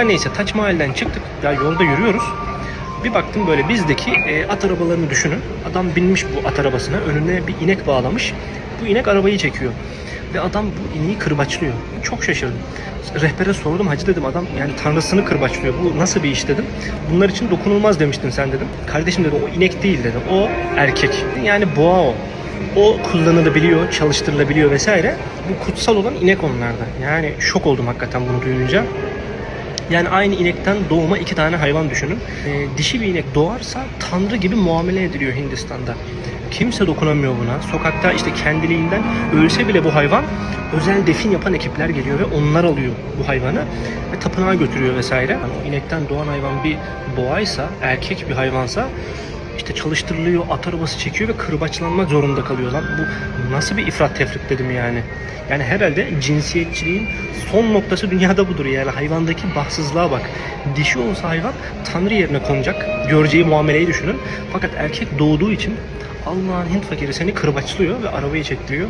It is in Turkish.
Her neyse Taç Mahall'den çıktık. Ya yolda yürüyoruz. Bir baktım böyle bizdeki e, at arabalarını düşünün. Adam binmiş bu at arabasına. Önüne bir inek bağlamış. Bu inek arabayı çekiyor. Ve adam bu ineği kırbaçlıyor. Çok şaşırdım. Rehbere sordum hacı dedim adam yani tanrısını kırbaçlıyor. Bu nasıl bir iş dedim. Bunlar için dokunulmaz demiştin sen dedim. Kardeşim dedi o inek değil dedim. O erkek. Yani boğa o. O kullanılabiliyor, çalıştırılabiliyor vesaire. Bu kutsal olan inek onlarda. Yani şok oldum hakikaten bunu duyunca. Yani aynı inekten doğuma iki tane hayvan düşünün. Ee, dişi bir inek doğarsa tanrı gibi muamele ediliyor Hindistan'da. Kimse dokunamıyor buna. Sokakta işte kendiliğinden ölse bile bu hayvan özel defin yapan ekipler geliyor ve onlar alıyor bu hayvanı ve tapınağa götürüyor vesaire. Yani inekten doğan hayvan bir boğaysa, erkek bir hayvansa işte çalıştırılıyor, at arabası çekiyor ve kırbaçlanmak zorunda kalıyor lan. Bu nasıl bir ifrat tefrit dedim yani. Yani herhalde cinsiyetçiliğin son noktası dünyada budur yani hayvandaki bahtsızlığa bak. Dişi olsa hayvan tanrı yerine konacak. Göreceği muameleyi düşünün. Fakat erkek doğduğu için Allah'ın Hint fakiri seni kırbaçlıyor ve arabayı çektiriyor.